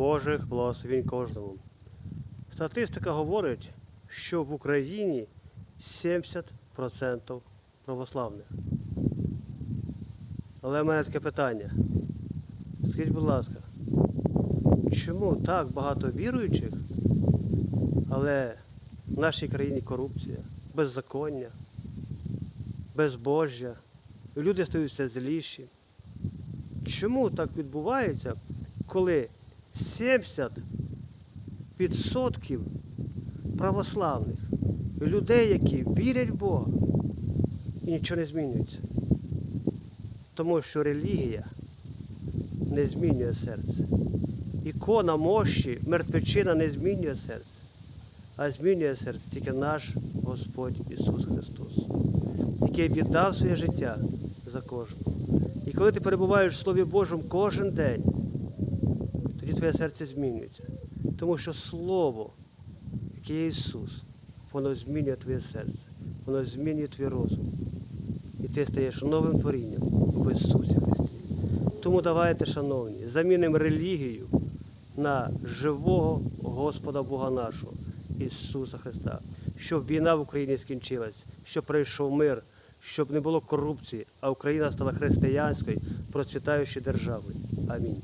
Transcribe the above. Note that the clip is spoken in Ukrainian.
Божих благословень кожному. Статистика говорить, що в Україні 70% православних. Але в мене таке питання. Скажіть, будь ласка, чому так багато віруючих, але в нашій країні корупція, беззаконня, безбожжя, люди стають все зліші? Чому так відбувається, коли 70% православних людей, які вірять в Бога, і нічого не змінюється? Тому що релігія не змінює серце. Ікона мощі, мертвечина не змінює серце, а змінює серце тільки наш Господь Ісус Христос, який віддав своє життя за кожного. І коли ти перебуваєш в Слові Божому кожен день, тоді твоє серце змінюється. Тому що Слово, яке є Ісус, воно змінює твоє серце, воно змінює твій розум. І ти стаєш новим творінням в Ісусі Христі. Тому давайте, шановні, замінимо релігію на живого Господа Бога нашого, Ісуса Христа, щоб війна в Україні скінчилась, щоб прийшов мир, щоб не було корупції, а Україна стала християнською, процвітаючою державою. Амінь.